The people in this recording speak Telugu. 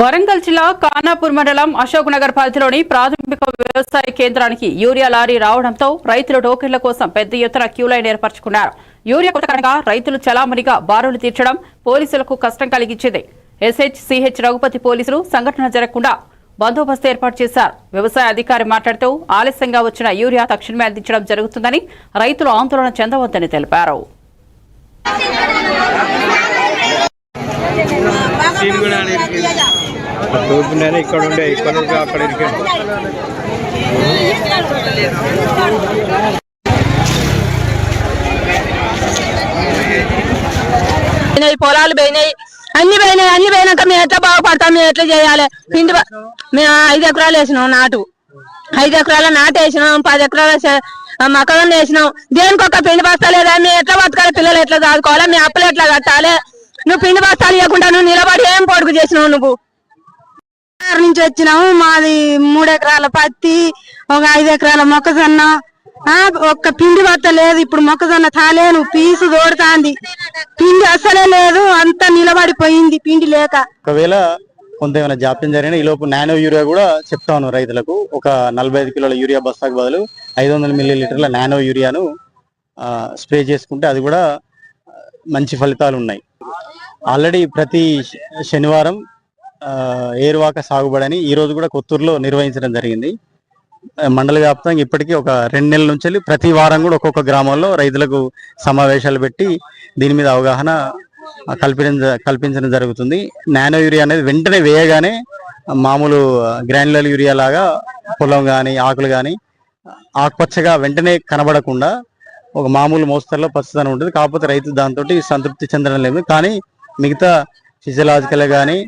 వరంగల్ జిల్లా ఖానాపూర్ మండలం అశోక్ నగర్ పరిధిలోని ప్రాథమిక వ్యవసాయ కేంద్రానికి యూరియా లారీ రావడంతో రైతులు టోకెన్ల కోసం పెద్ద ఎత్తున క్యూ లైన్ ఏర్పరచుకున్నారు. యూరియా కొట్టకనగా రైతులు చలామణిగా బారులు తీర్చడం పోలీసులకు కష్టం కలిగించింది. ఎస్హెచ్ సిహెచ్ రఘుపతి పోలీసులు సంఘటన జరగకుండా బందోబస్తు ఏర్పాటు చేశారు. వ్యవసాయ అధికారి మాట్లాడుతూ ఆలస్యంగా వచ్చిన యూరియా తక్షణమే అందించడం జరుగుతుందని రైతులు ఆందోళన చెందవద్దని తెలిపారు. దూపుండేనే ఇక్కడ ఉండే ఇక్కడ ఉంటే అక్కడ ఇరికాడు పొలాలు పోయినాయి. అన్ని పోయినాయి అన్ని పోయినాక మేము ఎట్లా బాగుపడతాం మేము ఎట్లా చేయాలి? పిండి మేము ఐదు ఎకరాలు వేసినాం నాటు. ఐదు ఎకరాల నాటు వేసినాం పది ఎకరాల మొక్కజొన్న వేసినాం. దేనికి ఒక పిండి బస్తా లేదా మేము ఎట్లా బతకాలి? పిల్లలు ఎట్లా చదువుకోవాలి? మీ అప్పులు ఎట్లా కట్టాలి? నువ్వు పిండి బస్తాలు ఇవ్వకుండా నువ్వు నిలబడి ఏం పొడుగు చేసినావు నువ్వు? నుంచి వచ్చినాము మాది మూడు ఎకరాల పత్తి ఒక ఐదు ఎకరాల మొక్కజొన్న. ఆ, ఒక్క పిండి బత్త లేదు ఇప్పుడు మొక్కజొన్న తాలేను పీసు తోడుతాంది. పిండి అసలే లేదు అంతా నిలబడిపోయింది పిండి లేక. ఒకవేళ కొంత ఏమైనా జాప్యం జరిగినా ఈ లోపు నానో యూరియా కూడా చెప్తా ఉన్నాం రైతులకు. ఒక నలభై ఐదు కిలోల యూరియా బస్తాకు బదులు ఐదు వందల మిల్లీ లీటర్ల నానో యూరియాను ఆ, స్ప్రే చేసుకుంటే అది కూడా మంచి ఫలితాలు ఉన్నాయి. ఆల్రెడీ ప్రతి శనివారం ఏరువాక సాగుబడని ఈరోజు ఈ రోజు కూడా కొత్తూరులో నిర్వహించడం జరిగింది. మండల వ్యాప్తంగా ఇప్పటికీ ఒక రెండు నెలల నుంచి ప్రతి వారం కూడా ఒక్కొక్క గ్రామంలో రైతులకు సమావేశాలు పెట్టి దీని మీద అవగాహన కల్పించ కల్పించడం జరుగుతుంది. నానో యూరియా అనేది వెంటనే వేయగానే మామూలు గ్రాన్యులర్ యూరియా లాగా పొలం కానీ ఆకులు కానీ ఆకుపచ్చగా వెంటనే కనబడకుండా ఒక మామూలు మోస్తరులో పచ్చదనం ఉంటుంది. కాకపోతే రైతు దాంతో సంతృప్తి చెందడం లేదు. కానీ మిగతా ఫిజియలాజికల్ కానీ